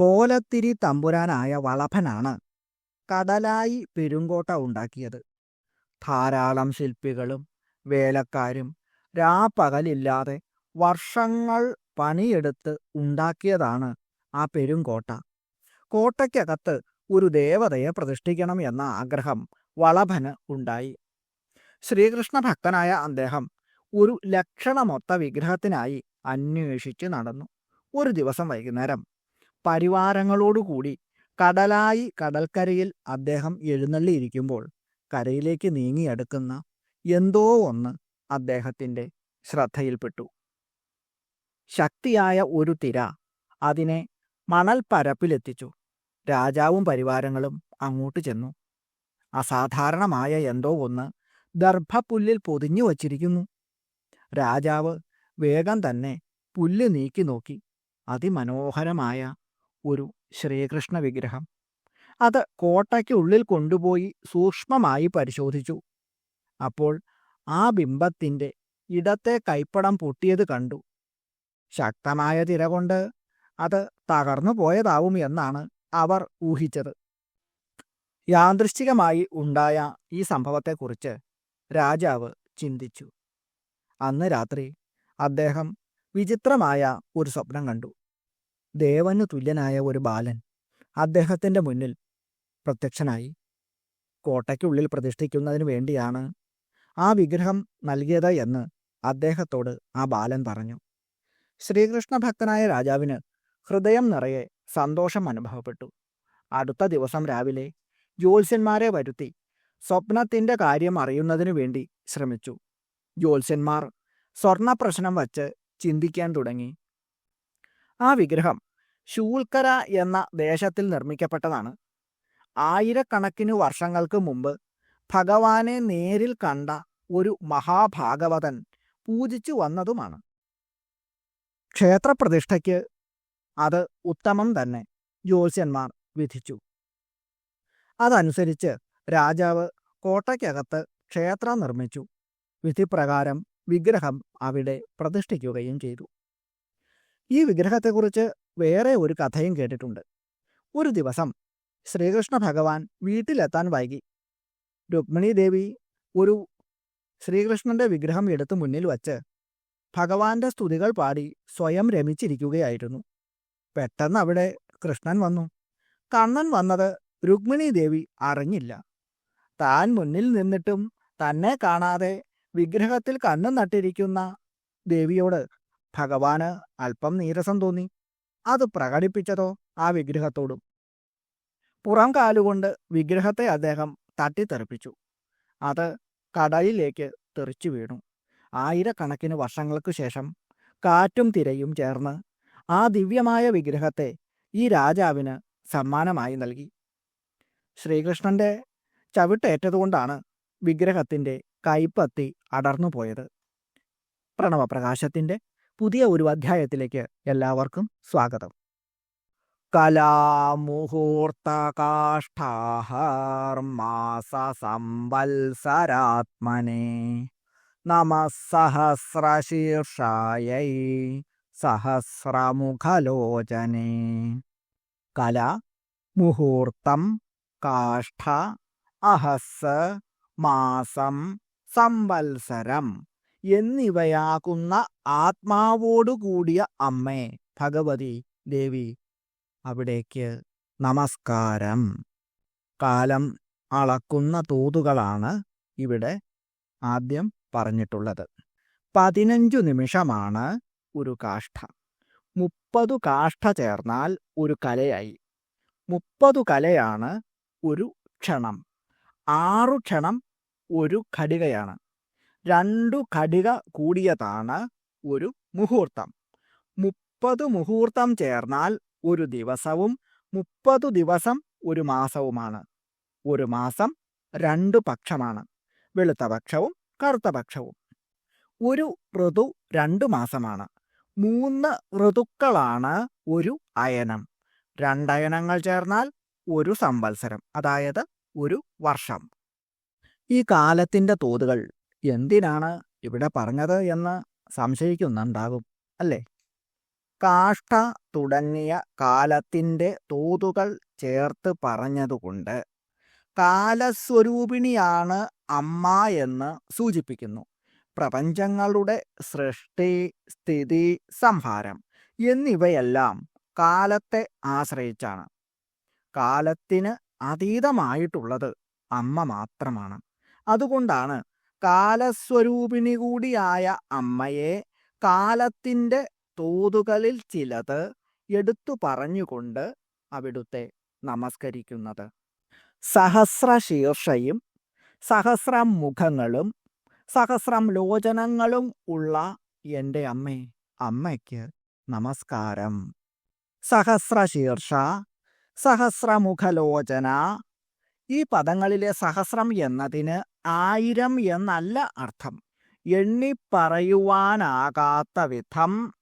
കോലത്തിരി തമ്പുരാനായ വളഭനാണ് കടലായി പെരുങ്കോട്ട ഉണ്ടാക്കിയത്. ധാരാളം ശില്പികളും വേലക്കാരും രാപ്പകലില്ലാതെ വർഷങ്ങൾ പണിയെടുത്ത് ഉണ്ടാക്കിയതാണ് ആ പെരുങ്കോട്ട. കോട്ടയ്ക്കകത്ത് ഒരു ദേവതയെ പ്രതിഷ്ഠിക്കണം എന്ന ആഗ്രഹം വളഭന് ഉണ്ടായി. ശ്രീകൃഷ്ണ ഭക്തനായ അദ്ദേഹം ഒരു ലക്ഷണമൊത്ത വിഗ്രഹത്തിനായി അന്വേഷിച്ച് നടന്നു. ഒരു ദിവസം വൈകുന്നേരം പരിവാരങ്ങളോടുകൂടി കടലായി കടൽക്കരയിൽ അദ്ദേഹം എഴുന്നള്ളിയിരിക്കുമ്പോൾ കരയിലേക്ക് നീങ്ങിയെടുക്കുന്ന എന്തോ ഒന്ന് അദ്ദേഹത്തിന്റെ ശ്രദ്ധയിൽപ്പെട്ടു. ശക്തിയായ ഒരു തിര അതിനെ മണൽപ്പരപ്പിലെത്തിച്ചു. രാജാവും പരിവാരങ്ങളും അങ്ങോട്ട് ചെന്നു. അസാധാരണമായ എന്തോ ഒന്ന് ദർഭപ്പുല്ലിൽ പൊതിഞ്ഞു വച്ചിരിക്കുന്നു. രാജാവ് വേഗം തന്നെ പുല്ല് നീക്കി നോക്കി. അതിമനോഹരമായ ഒരു ശ്രീകൃഷ്ണ വിഗ്രഹം. അത് കോട്ടയ്ക്കുള്ളിൽ കൊണ്ടുപോയി സൂക്ഷ്മമായി പരിശോധിച്ചു. അപ്പോൾ ആ ബിംബത്തിന്റെ ഇടത്തെ കൈപ്പടം പൊട്ടിയത് കണ്ടു. ശക്തമായ തിര കൊണ്ട് അത് തകർന്നു പോയതാവും എന്നാണ് അവർ ഊഹിച്ചത്. യാദൃശ്ചികമായി ഉണ്ടായ ഈ സംഭവത്തെക്കുറിച്ച് രാജാവ് ചിന്തിച്ചു. അന്ന് രാത്രി അദ്ദേഹം വിചിത്രമായ ഒരു സ്വപ്നം കണ്ടു. ദേവന് തുല്യനായ ഒരു ബാലൻ അദ്ദേഹത്തിന്റെ മുന്നിൽ പ്രത്യക്ഷനായി കോട്ടയ്ക്കുള്ളിൽ പ്രതിഷ്ഠിക്കുന്നതിന് വേണ്ടിയാണ് ആ വിഗ്രഹം നൽകിയത് എന്ന് അദ്ദേഹത്തോട് ആ ബാലൻ പറഞ്ഞു. ശ്രീകൃഷ്ണ ഭക്തനായ രാജാവിന് ഹൃദയം നിറയെ സന്തോഷം അനുഭവപ്പെട്ടു. അടുത്ത ദിവസം രാവിലെ ജ്യോത്സ്യന്മാരെ വരുത്തി സ്വപ്നത്തിന്റെ കാര്യം അറിയുന്നതിനു വേണ്ടി ശ്രമിച്ചു. ജ്യോത്സ്യന്മാർ സ്വർണ പ്രശ്നം വച്ച് ചിന്തിക്കാൻ തുടങ്ങി. ആ വിഗ്രഹം ശൂൽക്കര എന്ന ദേശത്തിൽ നിർമ്മിക്കപ്പെട്ടതാണ്. ആയിരക്കണക്കിന് വർഷങ്ങൾക്ക് മുമ്പ് ഭഗവാനെ നേരിൽ കണ്ട ഒരു മഹാഭാഗവതൻ പൂജിച്ചു വന്നതുമാണ്. ക്ഷേത്രപ്രതിഷ്ഠയ്ക്ക് അത് ഉത്തമം തന്നെ ജ്യോത്സ്യന്മാർ വിധിച്ചു. അതനുസരിച്ച് രാജാവ് കോട്ടയ്ക്കകത്ത് ക്ഷേത്രം നിർമ്മിച്ചു. വിധിപ്രകാരം വിഗ്രഹം അവിടെ പ്രതിഷ്ഠിക്കുകയും ചെയ്തു. ഈ വിഗ്രഹത്തെക്കുറിച്ച് വേറെ ഒരു കഥയും കേട്ടിട്ടുണ്ട്. ഒരു ദിവസം ശ്രീകൃഷ്ണ ഭഗവാൻ വീട്ടിലെത്താൻ വൈകി. രുക്മിണി ദേവി ഒരു ശ്രീകൃഷ്ണന്റെ വിഗ്രഹം എടുത്തു മുന്നിൽ വച്ച് ഭഗവാന്റെ സ്തുതികൾ പാടി സ്വയം രമിച്ചിരിക്കുകയായിരുന്നു. പെട്ടെന്ന് അവിടെ കൃഷ്ണൻ വന്നു. കണ്ണൻ വന്നത് രുക്മിണി ദേവി അറിഞ്ഞില്ല. താൻ മുന്നിൽ നിന്നിട്ടും തന്നെ കാണാതെ വിഗ്രഹത്തിൽ കണ്ണു നട്ടിരിക്കുന്ന ദേവിയോട് ഭഗവാന് അല്പം നീരസം തോന്നി. അത് പ്രകടിപ്പിച്ചതോ ആ വിഗ്രഹത്തോടും. പുറം കാലുകൊണ്ട് വിഗ്രഹത്തെ അദ്ദേഹം തട്ടിത്തെറിപ്പിച്ചു. അത് കടലിലേക്ക് തെറിച്ചു വീണു. ആയിരക്കണക്കിന് വർഷങ്ങൾക്ക് ശേഷം കാറ്റും തിരയും ചേർന്ന് ആ ദിവ്യമായ വിഗ്രഹത്തെ ഈ രാജാവിന് സമ്മാനമായി നൽകി. ശ്രീകൃഷ്ണന്റെ ചവിട്ടേറ്റതുകൊണ്ടാണ് വിഗ്രഹത്തിന്റെ കൈപ്പത്തി അടർന്നുപോയത്. പ്രണവപ്രകാശത്തിന്റെ പുതിയ ഒരു അധ്യായത്തിലേക്ക് എല്ലാവർക്കും സ്വാഗതം. കലാമുഹൂർത്തകാഷ്ഠാഹർമാസ സംവത്സരാത്മനെ നമ സഹസ്രശീർഷായൈ സഹസ്രമുഖലോചനെ. കല മുഹൂർത്തം കാഷ്ഠ അഹസ് മാസം സംവത്സരം എന്നിവയാകുന്ന ആത്മാവോടുകൂടിയ അമ്മേ ഭഗവതി ദേവി അവിടേക്ക് നമസ്കാരം. കാലം അളക്കുന്ന തോതുകളാണ് ഇവിടെ ആദ്യം പറഞ്ഞിട്ടുള്ളത്. പതിനഞ്ചു നിമിഷമാണ് ഒരു കാഷ്ഠ. മുപ്പതു കാഷ്ഠ ചേർന്നാൽ ഒരു കലയായി. മുപ്പതു കലയാണ് ഒരു ക്ഷണം. ആറു ക്ഷണം ഒരു ഘടികയാണ്. രണ്ടു ഘടിക കൂടിയതാണ് ഒരു മുഹൂർത്തം. മുപ്പത് മുഹൂർത്തം ചേർന്നാൽ ഒരു ദിവസവും മുപ്പതു ദിവസം ഒരു മാസവുമാണ്. ഒരു മാസം രണ്ടു പക്ഷമാണ്. വെളുത്ത പക്ഷവും കറുത്ത പക്ഷവും. ഒരു ഋതു രണ്ടു മാസമാണ്. മൂന്ന് ഋതുക്കളാണ് ഒരു അയനം. രണ്ടയനങ്ങൾ ചേർന്നാൽ ഒരു സംവത്സരം അതായത് ഒരു വർഷം. ഈ കാലത്തിന്റെ തോതുകൾ എന്തിനാണ് ഇവിടെ പറഞ്ഞത് എന്ന് സംശയിക്കുന്നുണ്ടാകും അല്ലേ? കാഷ്ട തുടങ്ങിയ കാലത്തിന്റെ തോതുകൾ ചേർത്ത് പറഞ്ഞതുകൊണ്ട് കാലസ്വരൂപിണിയാണ് അമ്മ എന്ന് സൂചിപ്പിക്കുന്നു. പ്രപഞ്ചങ്ങളുടെ സൃഷ്ടി സ്ഥിതി സംഹാരം എന്നിവയെല്ലാം കാലത്തെ ആശ്രയിച്ചാണ്. കാലത്തിന് അതീതമായിട്ടുള്ളത് അമ്മ മാത്രമാണ്. അതുകൊണ്ടാണ് കാലസ്വരൂപിണി കൂടിയായ അമ്മയെ കാലത്തിന്റെ തോതുകളിൽ ചിലത് എടുത്തു പറഞ്ഞുകൊണ്ട് അവിടുത്തെ നമസ്കരിക്കുന്നത്. സഹസ്രശീർഷയും സഹസ്രം മുഖങ്ങളും സഹസ്രം ലോചനങ്ങളും ഉള്ള എന്റെ അമ്മേ അമ്മയ്ക്ക് നമസ്കാരം. സഹസ്രശീർഷ സഹസ്രമുഖലോചന ഈ പദങ്ങളിലെ സഹസ്രം എന്നതിന് ആയിരം എന്നല്ല അർത്ഥം. എണ്ണിപ്പറയുവാനാകാത്ത വിധം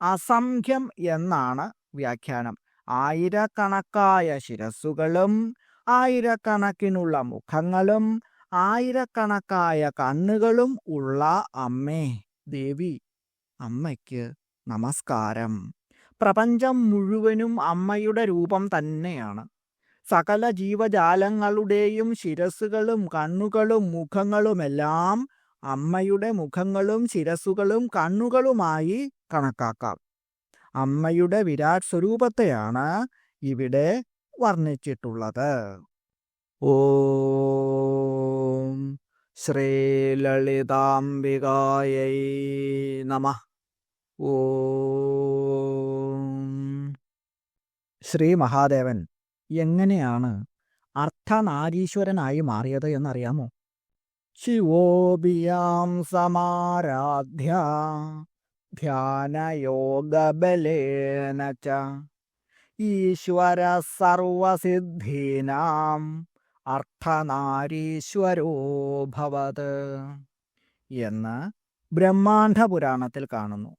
അസംഖ്യം എന്നാണ് വ്യാഖ്യാനം. ആയിരക്കണക്കായ ശിരസ്സുകളും ആയിരക്കണക്കിനുള്ള മുഖങ്ങളും ആയിരക്കണക്കായ കണ്ണുകളും ഉള്ള അമ്മേ ദേവി അമ്മയ്ക്ക് നമസ്കാരം. പ്രപഞ്ചം മുഴുവനും അമ്മയുടെ രൂപം തന്നെയാണ്. സകല ജീവജാലങ്ങളുടെയും ശിരസുകളും കണ്ണുകളും മുഖങ്ങളുമെല്ലാം അമ്മയുടെ മുഖങ്ങളും ശിരസുകളും കണ്ണുകളുമായി കണക്കാക്കാം. അമ്മയുടെ വിരാട് സ്വരൂപത്തെയാണ് ഇവിടെ വർണിച്ചിട്ടുള്ളത്. ഓം ശ്രീലളിതാംബികായൈ നമ. ഓ ശ്രീ മഹാദേവൻ എങ്ങനെയാണ് അർത്ഥനാരീശ്വരനായി മാറിയത് എന്നറിയാമോ? ശിവോബിയാം സമാരാധ്യ ധ്യാനയോഗബലേന ഈശ്വര സർവസിദ്ധീനാം അർത്ഥനാരീശ്വരോഭവത് എന്ന് ബ്രഹ്മാണ്ഡ പുരാണത്തിൽ കാണുന്നു.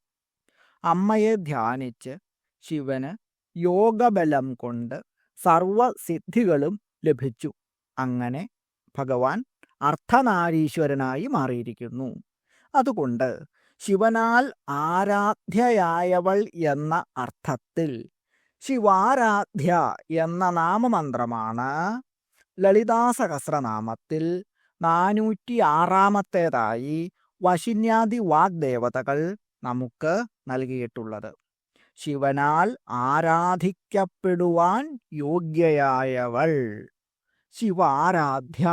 അമ്മയെ ധ്യാനിച്ച് ശിവന് യോഗബലം കൊണ്ട് സർവസിദ്ധികളും ലഭിച്ചു. അങ്ങനെ ഭഗവാൻ അർത്ഥനാരീശ്വരനായി മാറിയിരിക്കുന്നു. അതുകൊണ്ട് ശിവനാൽ ആരാധ്യയായവൾ എന്ന അർത്ഥത്തിൽ ശിവാരാധ്യ എന്ന നാമമന്ത്രമാണ് ലളിതാസഹസ്രനാമത്തിൽ നാനൂറ്റി ആറാമത്തേതായി വശിന്യാദി വാഗ്ദേവതകൾ നമുക്ക് നൽകിയിട്ടുള്ളത്. ശിവനാൽ ആരാധിക്കപ്പെടുവാൻ യോഗ്യയായവൾ. ശിവാരാധ്യ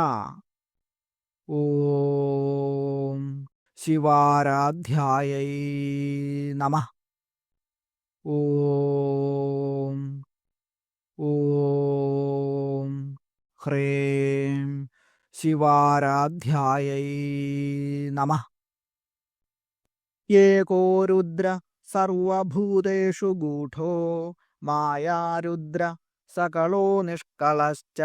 ഓം ശിവാരാധ്യായൈ നമ. ഓം ഓം ഹ്രേം ശിവാരാധ്യായൈ നമ. ഏകോ രുദ്ര സർവഭൂതേഷു ഗൂഢോ മായാരുദ്ര സകളോ നിഷ്കളശ്ച.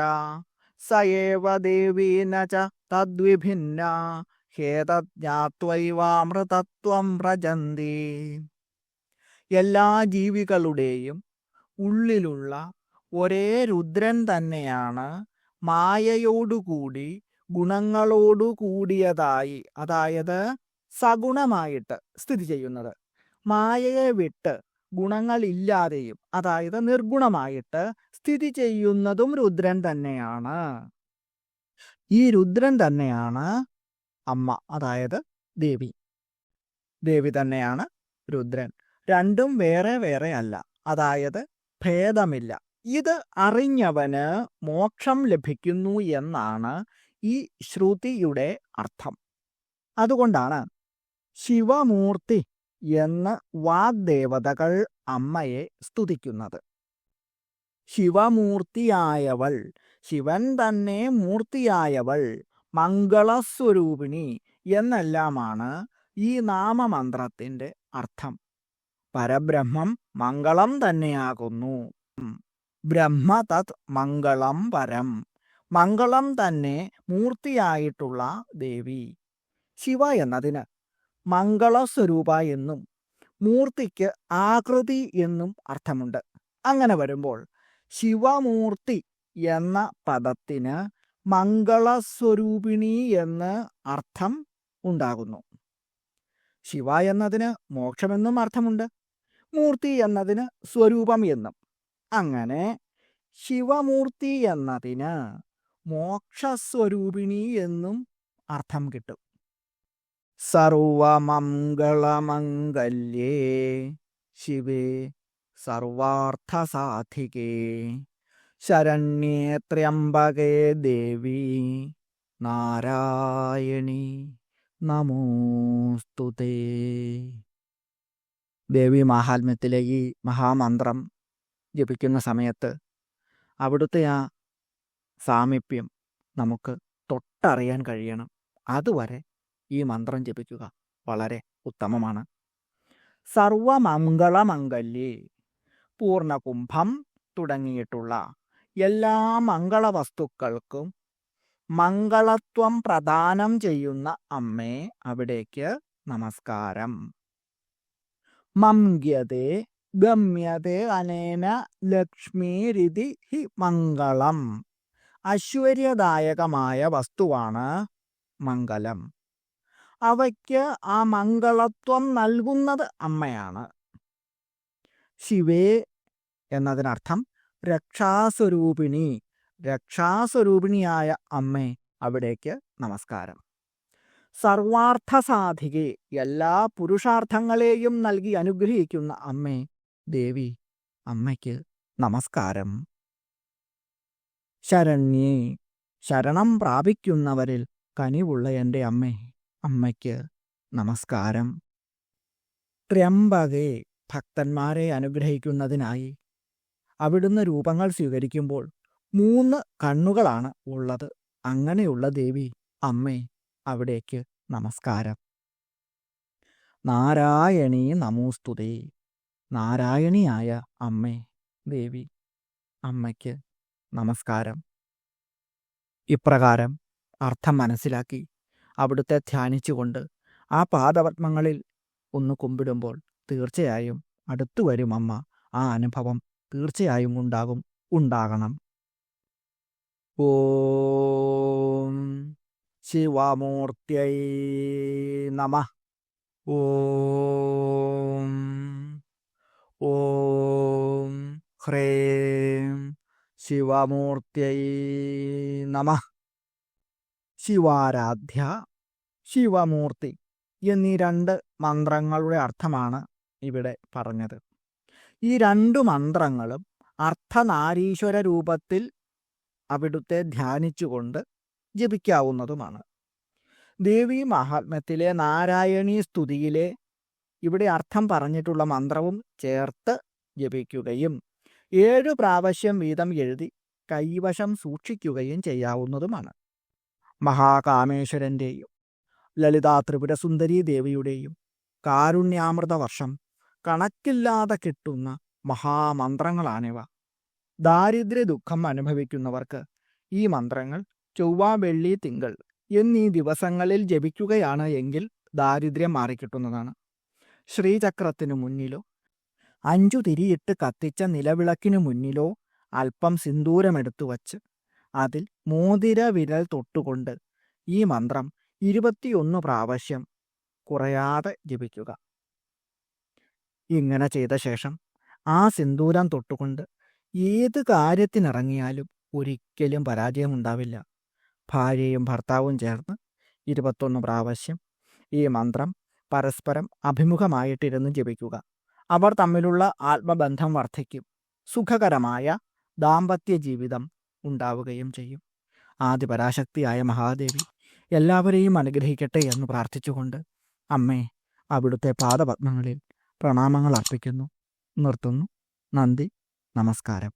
സയേവ ദേവീന ച തദ്വിഭിന്ന. ഹേതജ്ഞാത്വൈവാമൃതത്വം വ്രജന്തി. എല്ലാ ജീവികളുടെയും ഉള്ളിലുള്ള ഒരേ രുദ്രൻ തന്നെയാണ് മായയോടുകൂടി ഗുണങ്ങളോടുകൂടിയതായി അതായത് സഗുണമായിട്ട് സ്ഥിതി ചെയ്യുന്നത്. മായയെ വിട്ട് ഗുണങ്ങളില്ലാതെയും അതായത് നിർഗുണമായിട്ട് സ്ഥിതി ചെയ്യുന്നതും രുദ്രൻ തന്നെയാണ്. ഈ രുദ്രൻ തന്നെയാണ് അമ്മ അതായത് ദേവി. ദേവി തന്നെയാണ് രുദ്രൻ. രണ്ടും വേറെ വേറെ അല്ല അതായത് ഭേദമില്ല. ഇത് അറിഞ്ഞവന് മോക്ഷം ലഭിക്കുന്നു എന്നാണ് ഈ ശ്രുതിയുടെ അർത്ഥം. അതുകൊണ്ടാണ് ശിവമൂർത്തി എന്ന് വാഗ്ദേവതകൾ അമ്മയെ സ്തുതിക്കുന്നത്. ശിവമൂർത്തിയായവൾ ശിവൻ തന്നെ മൂർത്തിയായവൾ മംഗളസ്വരൂപിണി എന്നെല്ലാമാണ് ഈ നാമമന്ത്രത്തിന്റെ അർത്ഥം. പരബ്രഹ്മം മംഗളം തന്നെയാകുന്നു. ബ്രഹ്മ തത് മംഗളം പരം. മംഗളം തന്നെ മൂർത്തിയായിട്ടുള്ള ദേവി. ശിവ എന്നതിന് മംഗളസ്വരൂപ എന്നും മൂർത്തിക്ക് ആകൃതി എന്നും അർത്ഥമുണ്ട്. അങ്ങനെ വരുമ്പോൾ ശിവമൂർത്തി എന്ന പദത്തിന് മംഗളസ്വരൂപിണി എന്ന് അർത്ഥം ഉണ്ടാകുന്നു. ശിവ എന്നതിന് മോക്ഷമെന്നും അർത്ഥമുണ്ട്. മൂർത്തി എന്നതിന് സ്വരൂപം എന്നും. അങ്ങനെ ശിവമൂർത്തി എന്നതിന് മോക്ഷസ്വരൂപിണി എന്നും അർത്ഥം കിട്ടും. സർവമംഗളമംഗല്യേ ശിവേ സർവാർത്ഥസാധികേ. ശരണ്യേ ത്രയംബകേ ദേവി നാരായണി നമോസ്തുതേ ദേവി മാഹാത്മ്യത്തിലെ ഈ മഹാമന്ത്രം ജപിക്കുന്ന സമയത്ത് അവിടുത്തെ ആ സാമീപ്യം നമുക്ക് തൊട്ടറിയാൻ കഴിയണം. അതുവരെ ഈ മന്ത്രം ജപിക്കുക വളരെ ഉത്തമമാണ്. സർവമംഗളമംഗല്യേ പൂർണകുംഭം തുടങ്ങിയിട്ടുള്ള എല്ലാ മംഗളവസ്തുക്കൾക്കും മംഗളത്വം പ്രദാനം ചെയ്യുന്ന അമ്മേ അവിടേക്ക് നമസ്കാരം. മംഗ്യതേ ഗമ്യതേ അനേന ലക്ഷ്മീരിതി ഹി മംഗളം. ഐശ്വര്യദായകമായ വസ്തുവാണ് മംഗലം. അവയ്ക്ക് ആ മംഗളത്വം നൽകുന്നത് അമ്മയാണ്. ശിവേ എന്നതിനർത്ഥം രക്ഷാസ്വരൂപിണി രക്ഷാസ്വരൂപിണിയായ അമ്മേ അവിടേക്ക് നമസ്കാരം. സർവാർത്ഥസാധികെ എല്ലാ പുരുഷാർത്ഥങ്ങളെയും നൽകി അനുഗ്രഹിക്കുന്ന അമ്മേ ദേവി അമ്മയ്ക്ക് നമസ്കാരം. ശരണ്യേ ശരണം പ്രാപിക്കുന്നവരിൽ കനിവുള്ള എന്റെ അമ്മേ. അമ്മയ്ക്ക് നമസ്കാരം. ത്രയംബകെ ഭക്തന്മാരെ അനുഗ്രഹിക്കുന്നതിനായി അവിടുന്ന് രൂപങ്ങൾ സ്വീകരിക്കുമ്പോൾ മൂന്ന് കണ്ണുകളാണ് ഉള്ളത്. അങ്ങനെയുള്ള ദേവി അമ്മേ അവിടേക്ക് നമസ്കാരം. നാരായണീ നമോസ്തുതേ. നാരായണിയായ അമ്മേ ദേവി അമ്മയ്ക്ക് നമസ്കാരം. ഇപ്രകാരം അർത്ഥം മനസ്സിലാക്കി അവിടുത്തെ ധ്യാനിച്ചുകൊണ്ട് ആ പാദപത്മങ്ങളിൽ ഒന്ന് കുമ്പിടുമ്പോൾ തീർച്ചയായും അടുത്തു വരും അമ്മ. ആ അനുഭവം തീർച്ചയായും ഉണ്ടാകും ഉണ്ടാകണം. ഓ ശിവമൂർത്തിയൈ നമ. ഓം ഓം ഹ്രേം ശിവമൂർത്തിയൈ നമ. ശിവാരാധ്യ ശിവമൂർത്തി എന്നീ രണ്ട് മന്ത്രങ്ങളുടെ അർത്ഥമാണ് ഇവിടെ പറഞ്ഞത്. ഈ രണ്ടു മന്ത്രങ്ങളും അർത്ഥനാരീശ്വര രൂപത്തിൽ അവിടുത്തെ ധ്യാനിച്ചുകൊണ്ട് ജപിക്കാവുന്നതുമാണ്. ദേവി മഹാത്മ്യത്തിലെ നാരായണി സ്തുതിയിലെ ഇവിടെ അർത്ഥം പറഞ്ഞിട്ടുള്ള മന്ത്രവും ചേർത്ത് ജപിക്കുകയും ഏഴു പ്രാവശ്യം വീതം എഴുതി കൈവശം സൂക്ഷിക്കുകയും ചെയ്യാവുന്നതുമാണ്. മഹാകാമേശ്വരന്റെയും ലളിതാ ത്രിപുര സുന്ദരീ ദേവിയുടെയും കാരുണ്യാമൃത വർഷം കണക്കില്ലാതെ കിട്ടുന്ന മഹാമന്ത്രങ്ങളാണിവ. ദാരിദ്ര്യ ദുഃഖം അനുഭവിക്കുന്നവർക്ക് ഈ മന്ത്രങ്ങൾ ചൊവ്വ വെള്ളി തിങ്കൾ എന്നീ ദിവസങ്ങളിൽ ജപിക്കുകയാണ് എങ്കിൽ ദാരിദ്ര്യം മാറിക്കിട്ടുന്നതാണ്. ശ്രീചക്രത്തിനു മുന്നിലോ അഞ്ചു തിരിയിട്ട് കത്തിച്ച നിലവിളക്കിനു മുന്നിലോ അല്പം സിന്ദൂരമെടുത്തു വച്ച് അതിൽ മോതിര വിരൽ തൊട്ടുകൊണ്ട് ഈ മന്ത്രം ഇരുപത്തിയൊന്ന് പ്രാവശ്യം കുറയാതെ ജപിക്കുക. ഇങ്ങനെ ചെയ്ത ശേഷം ആ സിന്ദൂരം തൊട്ടുകൊണ്ട് ഏത് കാര്യത്തിനിറങ്ങിയാലും ഒരിക്കലും പരാജയം ഉണ്ടാവില്ല ഭാര്യയും ഭർത്താവും ചേർന്ന് ഇരുപത്തൊന്ന് പ്രാവശ്യം ഈ മന്ത്രം പരസ്പരം അഭിമുഖമായിട്ടിരുന്ന് ജപിക്കുക. അവർ തമ്മിലുള്ള ആത്മബന്ധം വർദ്ധിക്കും. സുഖകരമായ ദാമ്പത്യ ജീവിതം ഉണ്ടാവുകയും ചെയ്യും. ആദിപരാശക്തിയായ മഹാദേവി എല്ലാവരെയും അനുഗ്രഹിക്കട്ടെ എന്ന് പ്രാർത്ഥിച്ചുകൊണ്ട് അമ്മേ അവിടുത്തെ പാദപത്മങ്ങളിൽ പ്രണാമങ്ങൾ അർപ്പിക്കുന്നു. നിർത്തുന്നു. നന്ദി. നമസ്കാരം.